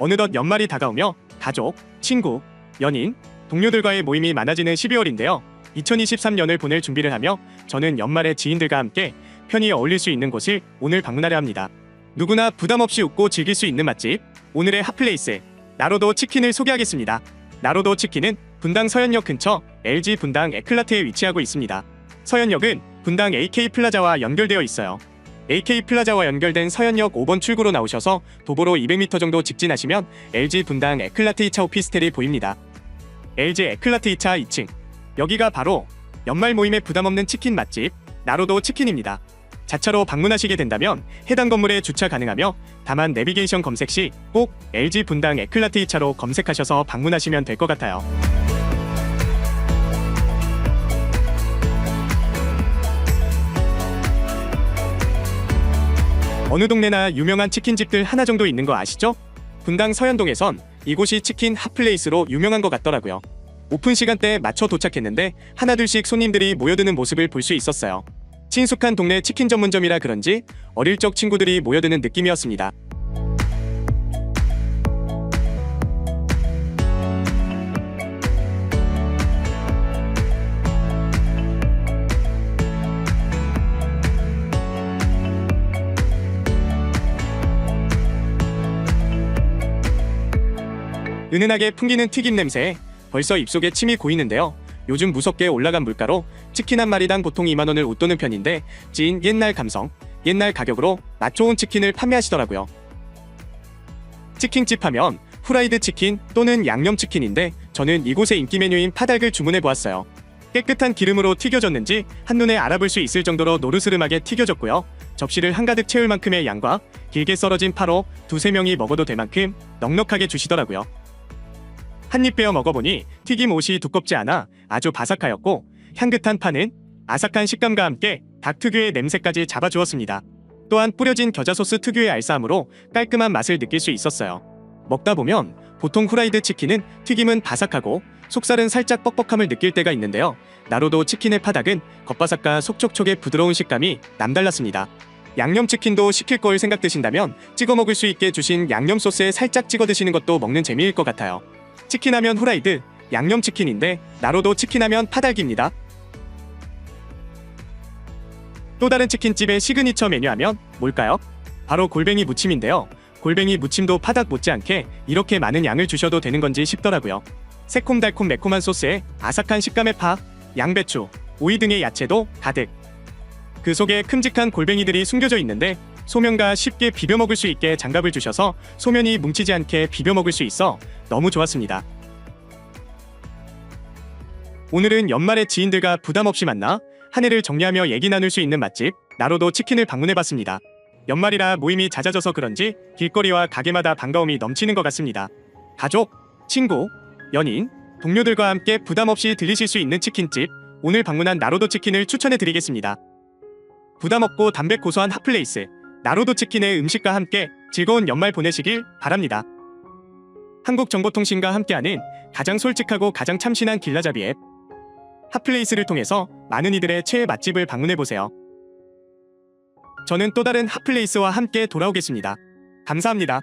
어느덧 연말이 다가오며 가족, 친구, 연인, 동료들과의 모임이 많아지는 12월인데요. 2023년을 보낼 준비를 하며 저는 연말에 지인들과 함께 편히 어울릴 수 있는 곳을 오늘 방문하려 합니다. 누구나 부담 없이 웃고 즐길 수 있는 맛집, 오늘의 핫플레이스, 나로도 치킨을 소개하겠습니다. 나로도 치킨은 분당 서현역 근처 LG 분당 에클라트에 위치하고 있습니다. 서현역은 분당 AK 플라자와 연결되어 있어요. AK 플라자와 연결된 서현역 5번 출구로 나오셔서 도보로 200m 정도 직진하시면 LG 분당 에클라트 2차 오피스텔이 보입니다. LG 에클라트 2차 2층. 여기가 바로 연말 모임에 부담 없는 치킨 맛집 나로도 치킨입니다. 자차로 방문하시게 된다면 해당 건물에 주차 가능하며 다만 내비게이션 검색 시 꼭 LG 분당 에클라트 2차로 검색하셔서 방문하시면 될 것 같아요. 어느 동네나 유명한 치킨집들 하나 정도 있는 거 아시죠? 분당 서현동에선 이곳이 치킨 핫플레이스로 유명한 것 같더라고요. 오픈 시간대에 맞춰 도착했는데 하나둘씩 손님들이 모여드는 모습을 볼 수 있었어요. 친숙한 동네 치킨 전문점이라 그런지 어릴 적 친구들이 모여드는 느낌이었습니다. 은은하게 풍기는 튀김 냄새에 벌써 입속에 침이 고이는데요. 요즘 무섭게 올라간 물가로 치킨 한 마리당 보통 2만원을 웃도는 편인데 찐 옛날 감성, 옛날 가격으로 맛 좋은 치킨을 판매하시더라고요. 치킨집 하면 후라이드 치킨 또는 양념 치킨인데 저는 이곳의 인기 메뉴인 파닭을 주문해 보았어요. 깨끗한 기름으로 튀겨졌는지 한눈에 알아볼 수 있을 정도로 노르스름하게 튀겨졌고요. 접시를 한가득 채울 만큼의 양과 길게 썰어진 파로 두세 명이 먹어도 될 만큼 넉넉하게 주시더라고요. 한입 베어 먹어보니 튀김 옷이 두껍지 않아 아주 바삭하였고 향긋한 파는 아삭한 식감과 함께 닭 특유의 냄새까지 잡아주었습니다. 또한 뿌려진 겨자 소스 특유의 알싸함으로 깔끔한 맛을 느낄 수 있었어요. 먹다 보면 보통 후라이드 치킨은 튀김은 바삭하고 속살은 살짝 뻑뻑함을 느낄 때가 있는데요. 나로도 치킨의 파닭은 겉바삭과 속촉촉의 부드러운 식감이 남달랐습니다. 양념치킨도 시킬 걸 생각 드신다면 찍어 먹을 수 있게 주신 양념 소스에 살짝 찍어 드시는 것도 먹는 재미일 것 같아요. 치킨하면 후라이드, 양념치킨인데 나로도 치킨하면 파닭입니다. 또 다른 치킨집의 시그니처 메뉴하면 뭘까요? 바로 골뱅이 무침인데요. 골뱅이 무침도 파닭 못지않게 이렇게 많은 양을 주셔도 되는 건지 싶더라고요. 새콤달콤 매콤한 소스에 아삭한 식감의 파, 양배추, 오이 등의 야채도 가득. 그 속에 큼직한 골뱅이들이 숨겨져 있는데 소면과 쉽게 비벼 먹을 수 있게 장갑을 주셔서 소면이 뭉치지 않게 비벼 먹을 수 있어 너무 좋았습니다. 오늘은 연말에 지인들과 부담 없이 만나 한 해를 정리하며 얘기 나눌 수 있는 맛집 나로도 치킨을 방문해봤습니다. 연말이라 모임이 잦아져서 그런지 길거리와 가게마다 반가움이 넘치는 것 같습니다. 가족, 친구, 연인, 동료들과 함께 부담 없이 들리실 수 있는 치킨집 오늘 방문한 나로도 치킨을 추천해드리겠습니다. 부담 없고 담백 고소한 핫플레이스 나로도 치킨의 음식과 함께 즐거운 연말 보내시길 바랍니다. 한국정보통신과 함께하는 가장 솔직하고 가장 참신한 길라잡이 앱 핫플레이스를 통해서 많은 이들의 최애 맛집을 방문해보세요. 저는 또 다른 핫플레이스와 함께 돌아오겠습니다. 감사합니다.